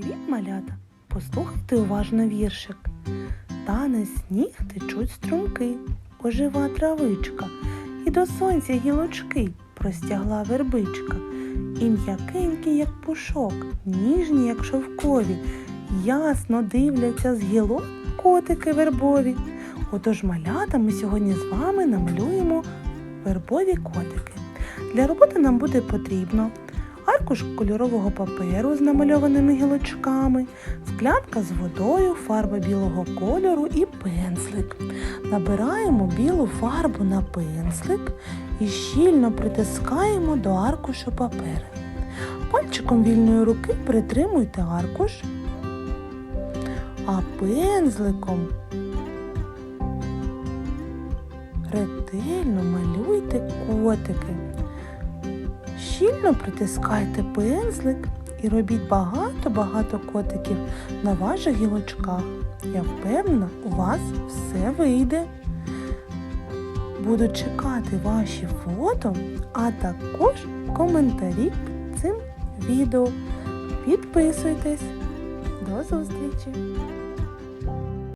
Привіт, малята! Послухайте уважно віршик. Тане сніг течуть струмки, ожива травичка, і до сонця гілочки простягла вербичка. І м'якенькі, як пушок, ніжні, як шовкові, ясно дивляться з гілок котики вербові. Отож, малята, ми сьогодні з вами намалюємо вербові котики. Для роботи нам буде потрібно аркуш кольорового паперу з намальованими гілочками, склянка з водою, фарба білого кольору і пензлик. Набираємо білу фарбу на пензлик і щільно притискаємо до аркушу паперу. Пальчиком вільної руки притримуйте аркуш, а пензликом ретельно малюйте котики. Щільно притискайте пензлик і робіть багато-багато котиків на ваших гілочках. Я впевнена, у вас все вийде. Буду чекати ваші фото, а також коментарі під цим відео. Підписуйтесь. До зустрічі!